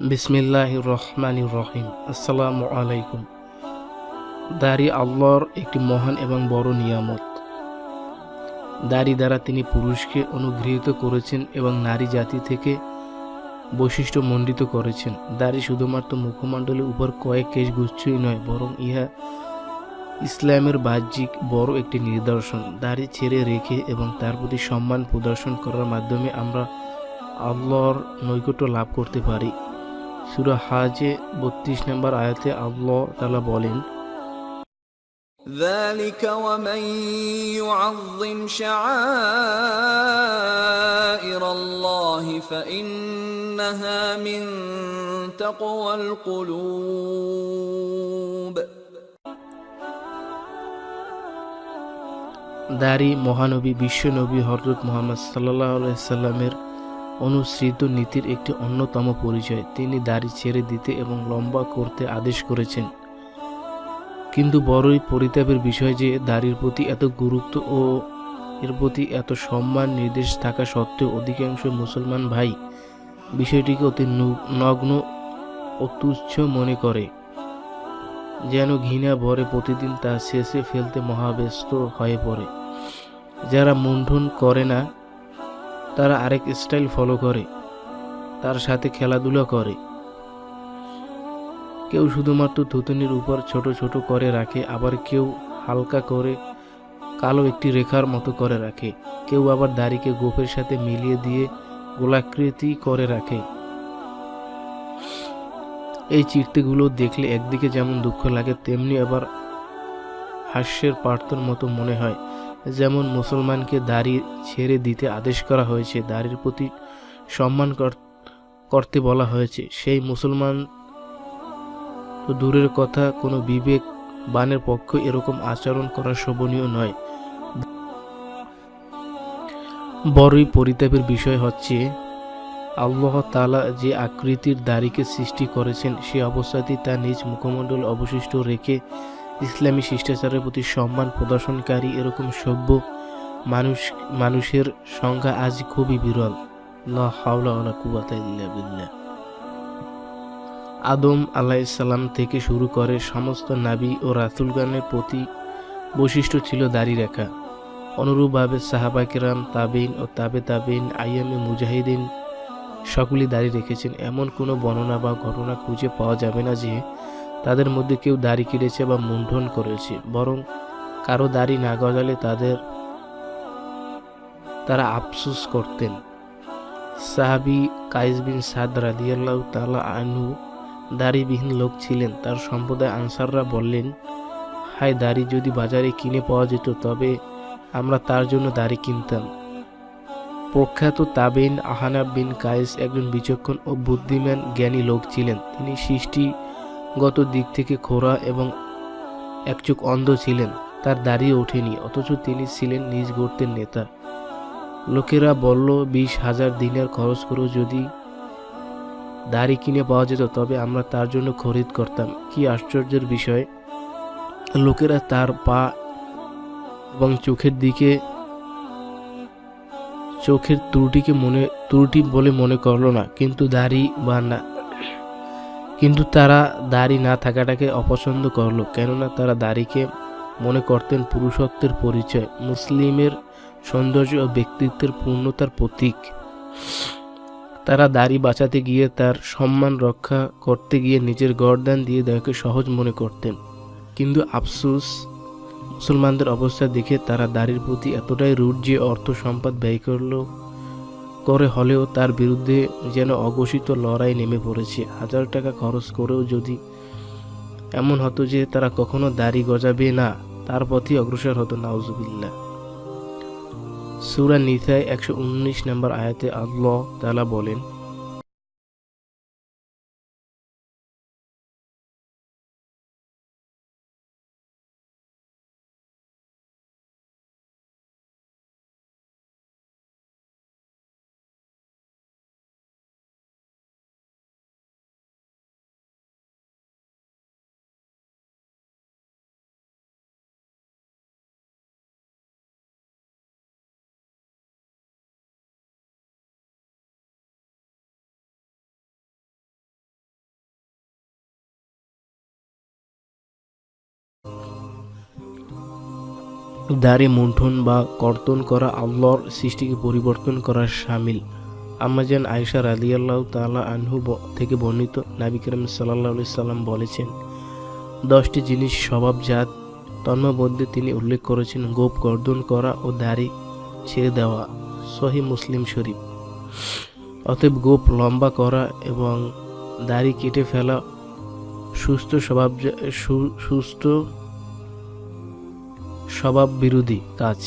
বিসমিল্লাহ রহমান রহিম। আলাইকুম। দাড়ি আল্লাহর একটি মহান এবং বড় নিয়ামত। দাড়ি দ্বারা তিনি পুরুষকে অনুগৃহীত করেছেন এবং নারী জাতি থেকে বৈশিষ্ট্য মণ্ডিত করেছেন। দাড়ি শুধুমাত্র মুখমণ্ডলের উপর কয়েক কেশ গুচ্ছই নয়, বরং ইহা ইসলামের বাহ্যিক বড় একটি নিদর্শন দাড়ি ছেড়ে রেখে এবং তার প্রতি সম্মান প্রদর্শন করার মাধ্যমে আমরা আল্লাহর নৈকট্য লাভ করতে পারি সুরা হাজে বত্রিশ নম্বর আয়াতে আল্লাহ তালা বলেন ذلك ومن يعظم شعائر الله فإنها من تقوى القلوب দাড়ি মহানবী বিশ্বনবী হজরত মোহাম্মদ সাল্লাহ সাল্লামের অনুসৃত নীতির একটি অন্যতম পরিচয়। তিনি দাড়ি ছেড়ে দিতে এবং লম্বা করতে আদেশ করেছেন। কিন্তু বড়ই পরিতাপের বিষয় যে, দাড়ির প্রতি এত গুরুত্ব ও এর প্রতি এত সম্মান নির্দেশ থাকা সত্ত্বেও অধিকাংশ মুসলমান ভাই বিষয়টিকে অতি নগ্ন ও তুচ্ছ মনে করে। যেন ঘৃণা ভরে প্রতিদিন তা শেষে ফেলতে মহাব্যস্ত হয়ে পড়ে। যারা মুন্ডন করে না, তারা আরেক স্টাইল ফলো করে, তার সাথে খেলাধুলা করে। কেউ শুধুমাত্র থুতুনির উপর ছোট ছোট করে রাখে, আবার কেউ হালকা করে কালো একটি রেখার মতো করে রাখে। কেউ আবার দাড়িকে গোপের সাথে মিলিয়ে দিয়ে গোলাকৃতি করে রাখে। এই চিরতেগুলো দেখলে একদিকে যেমন দুঃখ লাগে, তেমনি আবার হাস্যের প্রার্থর মতো মনে হয়। যেমন মুসলমানকে দাড়ি ছেড়ে দিতে আদেশ করা হয়েছে, দাড়ির প্রতি সম্মান কর- করতে বলা হয়েছে। সেই মুসলমান তো দূরের কথা, কোনো বিবেক বানের পক্ষ এরকম আচরণ করা শোভনীয় নয়। বড়ই পরিতাপের বিষয় হচ্ছে, আল্লাহ তালা যে আকৃতির দাড়িকে সৃষ্টি করেছেন, সে অবস্থাতেই তার নিজ মুখমণ্ডল অবশিষ্ট রেখে ইসলামী শিষ্টাচারের প্রতি সম্মান প্রদর্শনকারী এরকম সভ্য মানুষ, মানুষের সংখ্যা আজ খুবই বিরল। লা হাওলা ওয়ালা কুওয়াতা আদম থেকে শুরু করে সমস্ত নাবী ও রাসুলগানের প্রতি বৈশিষ্ট্য ছিল দাড়ি রেখা। অনুরূপভাবে সাহাবাকিরাম তাবিন ও তাবে তাবিন আইয়ামে মুজাহিদিন সকলেই দাড়ি রেখেছেন। এমন কোনো বর্ণনা বা ঘটনা খুঁজে পাওয়া যাবে না যে তাদের মধ্যে কেউ দাড়ি কেটেছে বা মুন্ডন করেছে, বরং কারও দাড়ি না গজালে তাদের, তারা আফসোস করতেন। সাহাবি কাইস বিন সাদ রাদিয়াল্লাহু তাআলা আনহু দাড়িবিহীন লোক ছিলেন। তার সম্প্রদায় আনসাররা বললেন, হায়, দাড়ি যদি বাজারে কিনে পাওয়া যেত, তবে আমরা তার জন্য দাড়ি কিনতাম। প্রখ্যাত তাবিন আহানাব বিন কায়েস একজন বিচক্ষণ ও বুদ্ধিমান জ্ঞানী লোক ছিলেন। তিনি সৃষ্টিগত দিক থেকে খোরা এবং একচুক অন্ধ ছিলেন, তার দাড়ি ওঠেনি, অথচ তিনি ছিলেন নিজ গোত্রের নেতা। লোকেরা বলল, বিশ হাজার দিনের খরচ করেও যদি দাড়ি কিনে পাওয়া যেত, তবে আমরা তার জন্য খরিদ করতাম। কি আশ্চর্যের বিষয়, লোকেরা তার পা এবং চোখের দিকে, চোখের ত্রুটিকে মনে, ত্রুটি বলে মনে করল না, কিন্তু দাড়ি বা না কিন্তু তারা দাড়ি না থাকাটাকে অপছন্দ করল, কেননা তারা দাড়িকে মনে করতেন পুরুষত্বের পরিচয়, মুসলিমের সৌন্দর্য ও ব্যক্তিত্বের পূর্ণতার প্রতীক। তারা দাড়ি বাঁচাতে গিয়ে তার সম্মান রক্ষা করতে গিয়ে নিজের গরদান দিয়ে দেওয়াকে সহজ মনে করতেন। কিন্তু আফসুস, মুসলমানদের অবস্থা দেখে তারা দাড়ির প্রতি এতটাই রূঢ় যে অর্থ সম্পদ ব্যয় করল করে হলেও তার বিরুদ্ধে যেন অঘোষিত লড়াই নেমে পড়েছে। হাজার টাকা খরচ করেও যদি এমন হতো যে তারা কখনো দাড়ি গজাবে না, তার পথে অগ্রসর হতো নাউজুবিল্লা সুরা নিথায় একশো উনিশ নম্বর আয়াতে আল্লাহ তালা বলেন দাড়ি মুন্ঠন বা কর্তন করা আল্লাহর সৃষ্টিকে পরিবর্তন করার সামিল। আম্মাজান আয়েশা রাদিয়াল্লাহু তাআলা আনহু থেকে বর্ণিত নবী করিম সাল্লাম বলেছেন, দশটি জিনিস স্বভাবজাত, তন্মধ্যে তিনি উল্লেখ করেছেন গোপ গর্দন করা ও দাড়ি ছেড়ে দেওয়া। সহি মুসলিম শরীফ। অতএব গোপ লম্বা করা এবং দাড়ি কেটে ফেলা সুস্থ স্বভাব সুস্থ স্বভাব বিরোধী কাজ।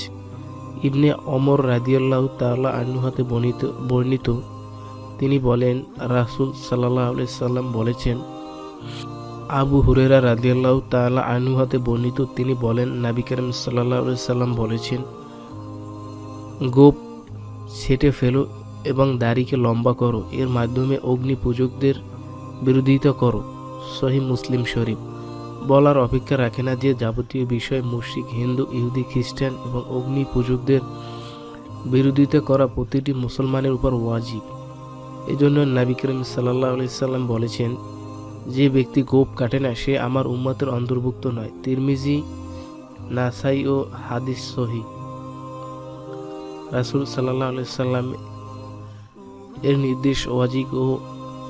ইবনে অমর রাদিয়াল্লাহু তাআলা আনহু হাতে বর্ণিত বর্ণিত, তিনি বলেন, রাসূল আলাইহি সাল্লাম বলেছেন, আবু হুরেরা রাদিয়াল্লাহু তাআলা আনহু হাতে বর্ণিত, তিনি বলেন, নবী করিম আলাইহি সাল্লাম বলেছেন, গোপ ছেটে ফেলো এবং দাড়িকে লম্বা করো, এর মাধ্যমে অগ্নি পূজকদের বিরোধিতা করো সহি মুসলিম শরীফ। বলার অপেক্ষা রাখে না যে যাবতীয় বিষয় মুশরিক, হিন্দু, ইহুদি, খ্রিস্টান এবং অগ্নি পূজকদের বিরোধিতা করা প্রতিটি মুসলমানের উপর ওয়াজিব। এজন্য নবী করিম সাল্লাহ সাল্লাম বলেছেন, যে ব্যক্তি গোপ কাটে না, সে আমার উম্মতের অন্তর্ভুক্ত নয়। তিরমিজি, নাসাই ও হাদিস সহি। রাসুল সাল্লাহ সাল্লাম এর নির্দেশ ওয়াজিব ও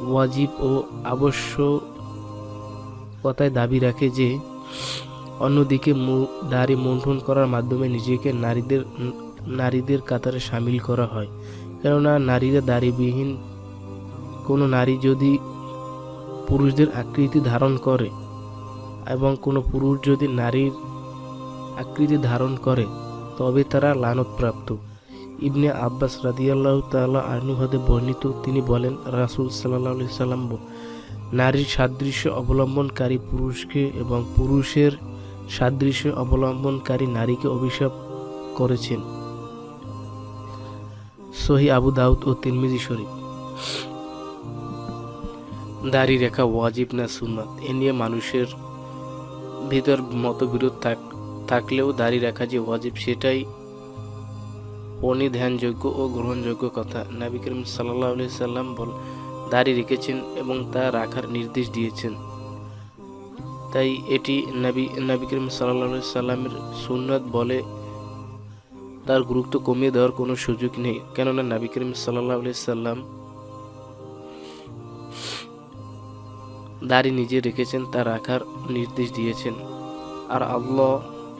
ওয়াজিব ও আবশ্যক কথায় দাবি রাখে যে, অন্যদিকে দাড়ি মন্থন করার মাধ্যমে নিজেকে নারীদের নারীদের কাতারে সামিল করা হয়। কেননা নারীরা দাড়িবিহীন, কোনো নারী যদি পুরুষদের আকৃতি ধারণ করে এবং কোনো পুরুষ যদি নারীর আকৃতি ধারণ করে, তবে তারা লানতপ্রাপ্ত। ইবনে আব্বাস রাদিয়াল্লাহ তাআলা আনুহাদে বর্ণিত তিনি বলেন, রাসূল আলাইহি সাল্লাম নারীর সাদৃশ্য অবলম্বনকারী পুরুষকে এবং পুরুষের সাদৃশ্য অবলম্বনকারী নারীকে অভিশাপ করেছেন। সহি আবু দাউদ ও তিরমিজি শরীফ। দাড়ি রেখা ওয়াজিব না সুন্নাত, এ নিয়ে মানুষের ভিতর মতবিরোধ থাক থাকলেও দাড়ি রাখা যে ওয়াজিব, সেটাই অনিধ্যানযোগ্য ও গ্রহণযোগ্য কথা। নবী করিম সাল্লাহ সাল্লাম বল দাড়ি রেখেছেন এবং তা রাখার নির্দেশ দিয়েছেন। তাই এটি নবী নবী করিম সাল্লাহ আলি সাল্লামের সুন্নত বলে তার গুরুত্ব কমিয়ে দেওয়ার কোনো সুযোগ নেই। কেননা নবী করিম সাল্লাহ সাল্লাম দাড়ি নিজে রেখেছেন, তা রাখার নির্দেশ দিয়েছেন। আর আল্লাহ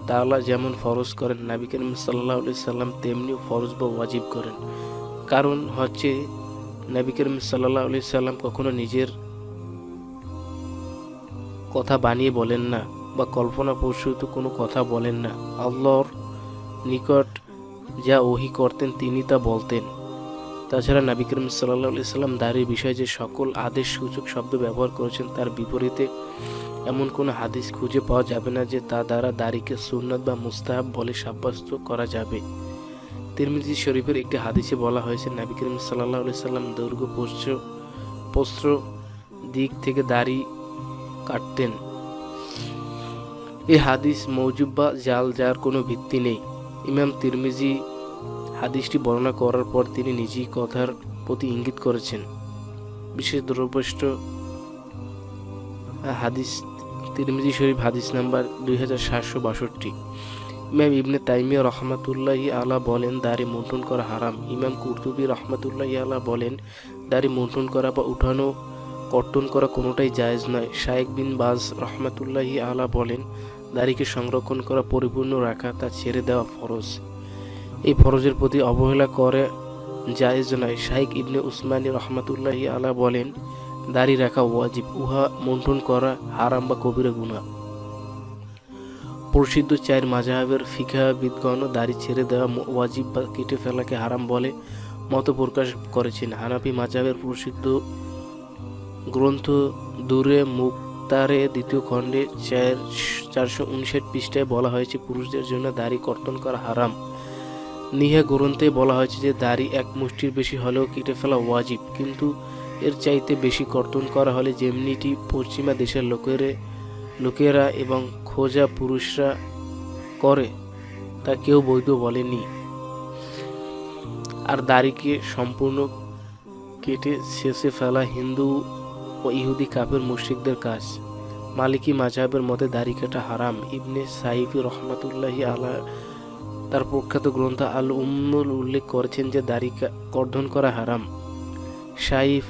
তাআলা যেমন ফরজ করেন, নবী সাল্লাহ সাল্লাম তেমনিও ফরজ বা ওয়াজিব করেন। কারণ হচ্ছে নবী করিম সাল্লাহ আলি সাল্লাম কখনো নিজের কথা বানিয়ে বলেন না বা কল্পনা প্রসূত কোনো কথা বলেন না। আল্লাহর নিকট যা ওহি করতেন তিনি তা বলতেন। তাছাড়া নবী করিম সাল্লাহ আলি সাল্লাম দাঁড়িয়ে বিষয়ে যে সকল আদেশ, সূচক শব্দ ব্যবহার করেছেন, তার বিপরীতে এমন কোনো হাদিস খুঁজে পাওয়া যাবে না যে তা দ্বারা দাড়িকে সুন্নত বা মুস্তাহাব বলে সাব্যস্ত করা যাবে। তিরমিজি শরীফের একটি হাদিসে বলা হয়েছে, নবী করিম সাল্লাহ সাল্লাম দৈর্ঘ্য পোস্ত্র পোস্ত্র দিক থেকে দাড়ি কাটতেন। এই হাদিস মৌজুব বা জাল যার কোনো ভিত্তি নেই। ইমাম তিরমিজি হাদিসটি বর্ণনা করার পর তিনি নিজেই কথার প্রতি ইঙ্গিত করেছেন। বিশেষ দ্রব্যষ্ট হাদিস, তিরমিজি শরীফ হাদিস নাম্বার দুই হাজার সাতশো বাষট্টি। ইমাম ইবনে তাইমিয়া রহমাতুল্লাহি আলা বলেন, দাড়ি মুন্টন করা হারাম। ইমাম কুরতুবি রহমাতুল্লাহি আলা বলেন, দাড়ি মুন্টন করা বা উঠানো, কর্তন করা কোনোটাই জায়েজ নয়। শায়েক বিন বাজ রহমাতুল্লাহি আলা বলেন, দাড়িকে সংরক্ষণ করা পরিপূর্ণ রাখা তা ছেড়ে দেওয়া ফরজ। এই ফরজের প্রতি অবহেলা করে জায়েজ নয়। শাইক ইবনে উসমানী রহমাতুল্লাহি আলা বলেন, দাড়ি রাখা ওয়াজিব, উহা মন্থন করা হারাম বা কবিরা গুণা প্রসিদ্ধ চায়ের মাজাহাবের ফিকাবিদগণ দাড়ি ছেড়ে দেওয়া ওয়াজিব বা কেটে ফেলাকে হারাম বলে মত প্রকাশ করেছেন। হানাফি মাজাবের প্রসিদ্ধ গ্রন্থ দূরে মুক্তারে দ্বিতীয় খণ্ডে চার চারশো উনষাট পৃষ্ঠায় বলা হয়েছে, পুরুষদের জন্য দাড়ি কর্তন করা হারাম। নিহা গ্রন্থে বলা হয়েছে যে, দাড়ি এক মুষ্টির বেশি হলেও কেটে ফেলা ওয়াজিব, কিন্তু এর চাইতে বেশি কর্তন করা হলে যেমনিটি পশ্চিমা দেশের লোকের লোকেরা এবং খোঁজা পুরুষরা করে, তা কেউ বৈধ বলেনি। আর দাড়িকে সম্পূর্ণ কেটে শেষে ফেলা হিন্দু ও ইহুদি কাপের মুশরিকদের কাজ। মালিকি মাজাবের মতে দাড়ি কাটা হারাম। ইবনে সাইফি রহমাতুল্লাহি আলা তার প্রখ্যাত গ্রন্থ আল উম্মুল উল্লেখ করেছেন যে দাড়ি কর্ধন করা হারাম। সাইফ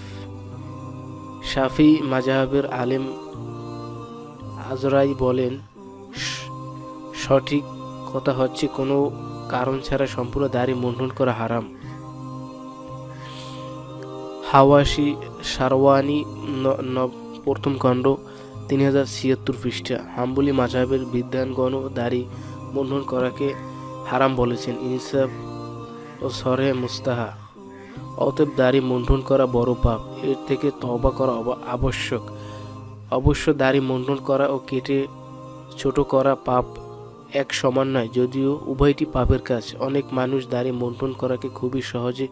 শাফি মাজাহাবের আলেম আজরাই বলেন "স- সঠিক কথা হচ্ছে, কোনো কারণ ছাড়া সম্পূর্ণ দাড়ি মুন্ডন করা হারাম। হাওয়াশি সারওয়ানি প্রথম খণ্ড, তিন হাজার ছিয়াত্তর পৃষ্ঠা। হাম্বলি মাঝাবের বিদ্যানগণ দাড়ি মুন্ডন করাকে হারাম বলেছেন। ইনসাফ ও সরে মুস্তাহা। অতএব দাড়ি মুন্ডন করা বড় পাপ। এর থেকে তওবা করা আবশ্যক। অবশ্য দাড়ি মুন্ডন করা ও কেটে ছোট করা পাপ এক সমান নয়। যদিও উভয়টি পাপের কাজ, অনেক মানুষ দাড়ি মুন্ডন করাকে খুবই সহজে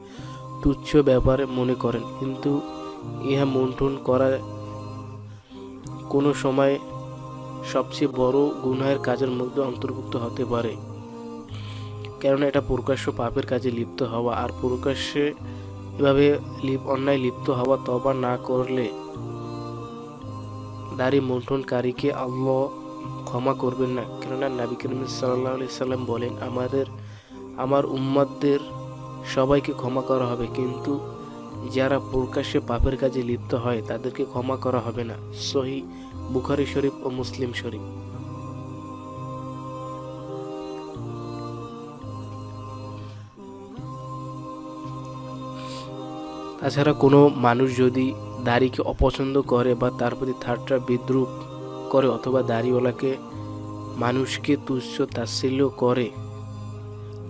তুচ্ছ ব্যাপারে মনে করেন, কিন্তু ইহা মুন্ডন করা কোনো সময় সবচেয়ে বড় গুনাহের কাজের মধ্যে অন্তর্ভুক্ত হতে পারে। কেননা এটা প্রকাশ্য পাপের কাজে লিপ্ত হওয়া, আর প্রকাশ্যে এভাবে লিপ অন্যায় লিপ্ত হওয়া তবা না করলে দাড়ি মুন্ঠনকারীকে আল্লাহ ক্ষমা করবেন না। কেননা নাবি করিম সাল্লাহ আলি সাল্লাম বলেন, আমাদের, আমার উম্মাদদের সবাইকে ক্ষমা করা হবে। কিন্তু যারা প্রকাশ্যে পাপের কাজে লিপ্ত হয়, তাদেরকে ক্ষমা করা হবে না। সহি বুখারি শরীফ ও মুসলিম শরীফ। তাছাড়া কোনো মানুষ যদি দাড়িকে অপছন্দ করে বা তার প্রতি ঠাট্টা, বিদ্রুপ করে অথবা দাড়িওয়ালাকে মানুষকে তুচ্ছ তাচ্ছিল্য করে।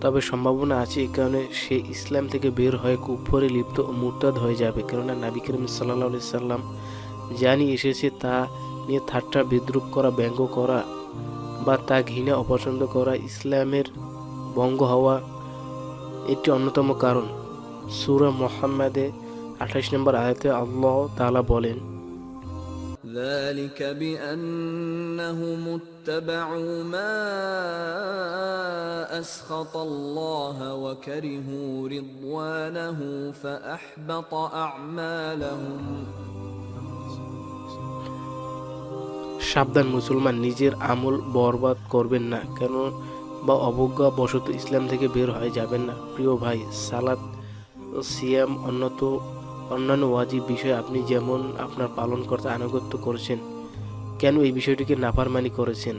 তবে সম্ভাবনা আছে এই কারণে সে ইসলাম থেকে বের হয়ে কুফরে লিপ্ত ও মুরতাদ হয়ে যাবে। কেননা নাবি করিম সাল্লাহ সাল্লাম জানি এসেছে তা নিয়ে ঠাট্টা, বিদ্রুপ করা, ব্যঙ্গ করা বা তা ঘৃণা, অপছন্দ করা ইসলামের ভঙ্গ হওয়া একটি অন্যতম কারণ। সুরা মোহাম্মদে আঠাশ নম্বর আয়াতে আল্লাহ তাআলা বলেন ذلك بأنهم اتبعوا ما أسخط الله وكرهوا رضوانه فأحبط أعمالهم সাবধান মুসলমান নিজের আমল বরবাদ করবেন না কেন বা অবজ্ঞা বশত ইসলাম থেকে বের হয়ে যাবেন না প্রিয় ভাই সালাত ও সিয়াম অন্যত অন্যান্য ওয়াজিব বিষয় আপনি যেমন আপনার পালন করতে আনুগত্য করেছেন, কেন এই বিষয়টিকে নাফারমানি করেছেন?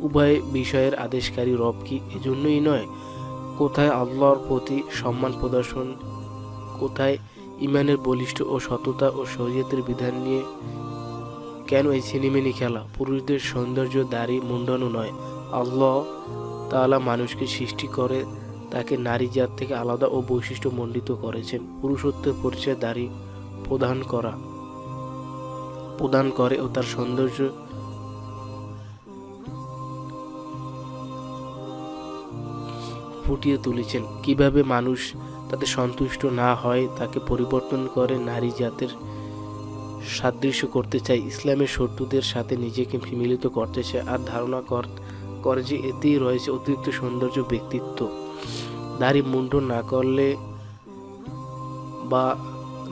উভয় বিষয়ের আদেশকারী রব কি এজন্যই নয়? কোথায় আল্লাহর প্রতি সম্মান প্রদর্শন, কোথায় ইমানের বলিষ্ঠ ও সততা ও শরীয়তের বিধান নিয়ে? কেন এই সিনেমেনি খেলা? পুরুষদের সৌন্দর্য, দাড়ি মুন্ডানো নয়। আল্লাহ তাআলা মানুষকে সৃষ্টি করে তাকে নারী জাত থেকে আলাদা ও বৈশিষ্ট্য মণ্ডিত করেছেন। পুরুষত্বের পরিচয় দাড়ি প্রদান করা, প্রদান করে ও তার সৌন্দর্য ফুটিয়ে তুলেছেন। কীভাবে মানুষ তাতে সন্তুষ্ট না হয়, তাকে পরিবর্তন করে নারী জাতের সাদৃশ্য করতে চায়। ইসলামের শত্রুদের সাথে নিজেকে মিলিত করতে চায়। আর ধারণা কর, করে যে এতেই রয়েছে অতিরিক্ত সৌন্দর্য ব্যক্তিত্ব। দাড়ি মুন্ডন না করলে বা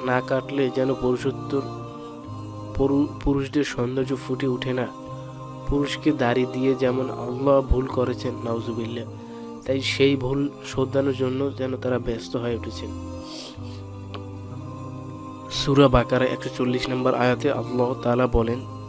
না কাটলে যেন পুরুষত্বর পুরু- পুরুষদের সৌন্দর্য ফুটে ওঠে না। পুরুষকে দাড়ি দিয়ে যেমন আল্লাহ ভুল করেছেন নাউজুবিল্লা তাই সেই ভুল শোধানোর জন্য যেন তারা ব্যস্ত হয়ে উঠেছেন। সুরা বাকারা একশো চল্লিশ নম্বর আয়াতে আল্লাহ তালা বলেন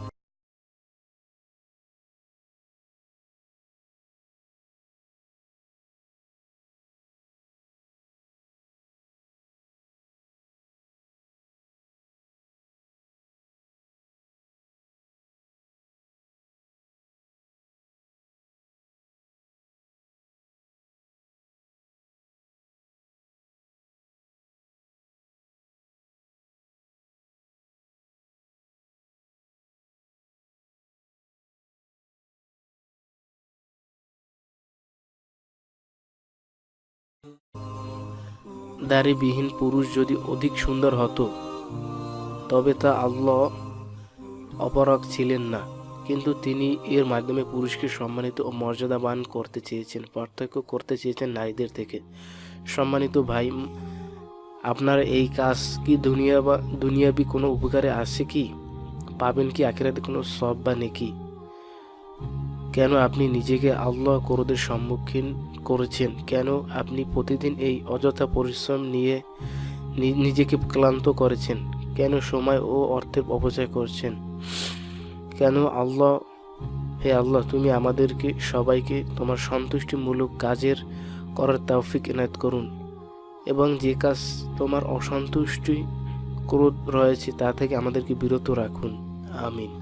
দাড়িবিহীন পুরুষ যদি অধিক সুন্দর হতো, তবে তা আল্লাহ অপরাগ ছিলেন না। কিন্তু তিনি এর মাধ্যমে পুরুষকে সম্মানিত ও মর্যাদাবান করতে চেয়েছেন, পার্থক্য করতে চেয়েছেন নারীদের থেকে। সম্মানিত ভাই, আপনার এই কাজ কি দুনিয়া বা দুনিয়াবি কোনো উপকারে আসছে কি? পাবেন কি আখেরাতে কোনো সব বা নেকি? কেন আপনি নিজেকে আল্লাহ ক্রোধের সম্মুখীন করেছেন? কেন আপনি প্রতিদিন এই অযথা পরিশ্রম নিয়ে নিজেকে ক্লান্ত করেছেন? কেন সময় ও অর্থের অপচয় করছেন? কেন আল্লাহ, হে আল্লাহ, তুমি আমাদেরকে, সবাইকে তোমার সন্তুষ্টিমূলক কাজের করার তৌফিক এনায়ত করুন। এবং যে কাজ তোমার অসন্তুষ্টি ক্রোধ রয়েছে তা থেকে আমাদেরকে বিরত রাখুন। আমিন।